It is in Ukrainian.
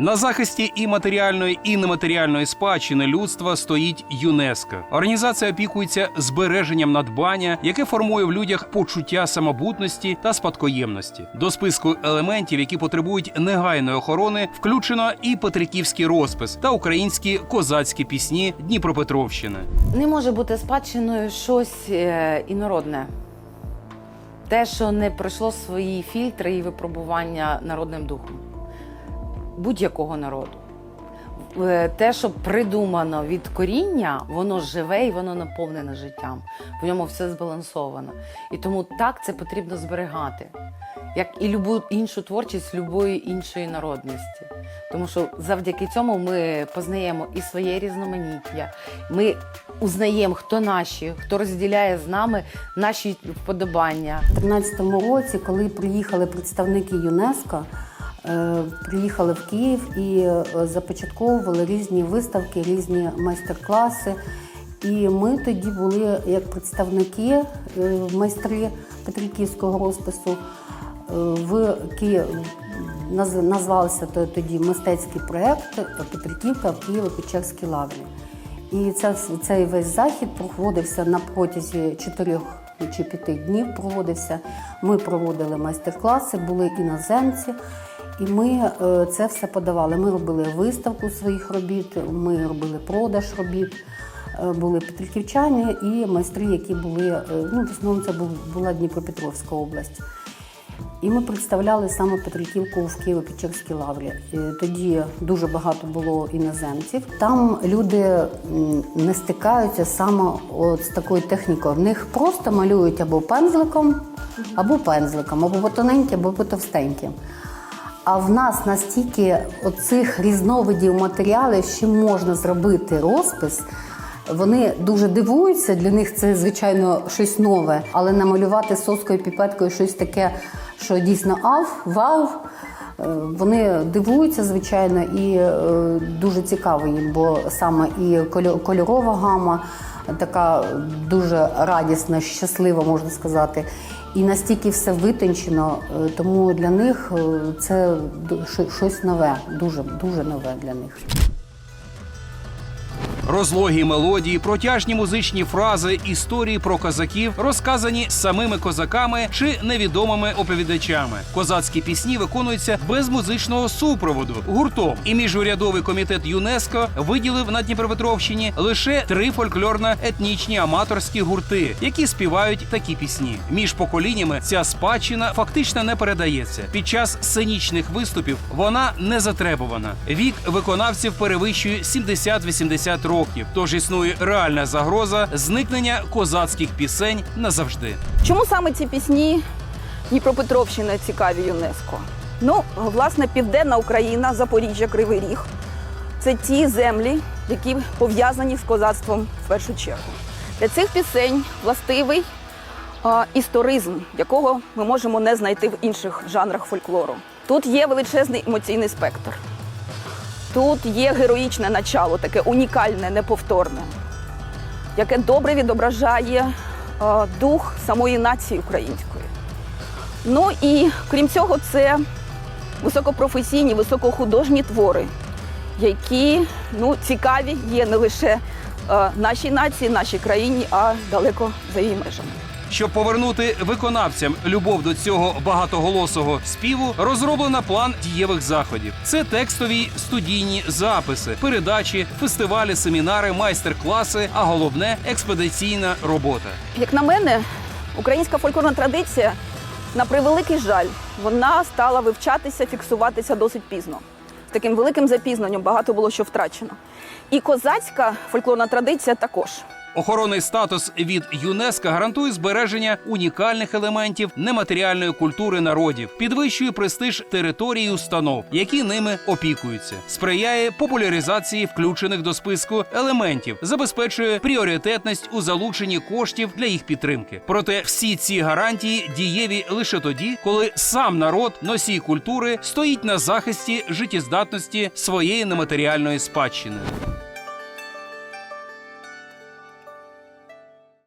На захисті і матеріальної, і нематеріальної спадщини людства стоїть ЮНЕСКО. Організація опікується збереженням надбання, яке формує в людях почуття самобутності та спадкоємності. До списку елементів, які потребують негайної охорони, включено і Петриківський розпис та українські козацькі пісні Дніпропетровщини. Не може бути спадщиною щось е, інородне. Те, що не пройшло свої фільтри і випробування народним духом будь-якого народу. Е, Те, що придумано від коріння, воно живе і воно наповнене життям. В ньому все збалансовано. І тому так це потрібно зберігати, як і любу іншу творчість любої іншої народності. Тому що завдяки цьому ми познаємо і своє різноманіття. Ми узнаємо, хто наші, хто розділяє з нами наші вподобання. У 2013 році, коли приїхали представники ЮНЕСКО, приїхали в Київ і е, започатковували різні виставки, різні майстер-класи. І ми тоді були як представники, е, майстри Петриківського розпису. Е, В Києві назвався тоді мистецький проєкт Петриківка в Києво-Печерській лаврі. І це, цей весь захід проводився на протязі чотирьох чи п'яти днів. Проводився. Ми проводили майстер-класи, були іноземці, і ми е, це все подавали. Ми робили виставку своїх робіт, ми робили продаж робіт. Е, Були петриківчани і майстри, які були, е, ну, в основному це була Дніпропетровська область. І ми представляли саме Петриківку в Києво-Печерській лаврі. Тоді дуже багато було іноземців. Там люди не стикаються саме от з такою технікою. В них просто малюють або пензликом, або пензликом, або потоненьким, або потовстеньким. А в нас настільки оцих різновидів матеріалів, що можна зробити розпис. Вони дуже дивуються, для них це звичайно щось нове, але намалювати соскою піпеткою щось таке, що дійсно ав, вау. е, Вони дивуються, звичайно, і е, дуже цікаво їм, бо саме і кольорова гама така дуже радісна, щаслива, можна сказати. І настільки все витончено, е, тому для них е, це щось нове, дуже дуже нове для них. Розлогі мелодії, протяжні музичні фрази, історії про козаків розказані самими козаками чи невідомими оповідачами. Козацькі пісні виконуються без музичного супроводу гуртом. І міжурядовий комітет ЮНЕСКО виділив на Дніпропетровщині лише три фольклорно-етнічні аматорські гурти, які співають такі пісні. Між поколіннями ця спадщина фактично не передається. Під час сценічних виступів вона не затребувана. Вік виконавців перевищує 70-80 років. Тож існує реальна загроза зникнення козацьких пісень назавжди. Чому саме ці пісні Дніпропетровщини цікаві ЮНЕСКО? Ну, власне, південна Україна, Запоріжжя, Кривий Ріг це ті землі, які пов'язані з козацтвом в першу чергу. Для цих пісень властивий а, історизм, якого ми можемо не знайти в інших жанрах фольклору. Тут є величезний емоційний спектр. Тут є героїчне начало, таке унікальне, неповторне, яке добре відображає е, дух самої нації української. Ну і крім цього, це високопрофесійні, високохудожні твори, які ну, цікаві є не лише е, нашій нації, нашій країні, а далеко за її межами. Щоб повернути виконавцям любов до цього багатоголосого співу, розроблено план дієвих заходів. Це текстові студійні записи, передачі, фестивалі, семінари, майстер-класи, а головне експедиційна робота. Як на мене, українська фольклорна традиція, на превеликий жаль, вона стала вивчатися, фіксуватися досить пізно. З таким великим запізненням багато було що втрачено. І козацька фольклорна традиція також. Охоронний статус від ЮНЕСКО гарантує збереження унікальних елементів нематеріальної культури народів, підвищує престиж території і установ, які ними опікуються, сприяє популяризації включених до списку елементів, забезпечує пріоритетність у залученні коштів для їх підтримки. Проте всі ці гарантії дієві лише тоді, коли сам народ, носій культури, стоїть на захисті життєздатності своєї нематеріальної спадщини.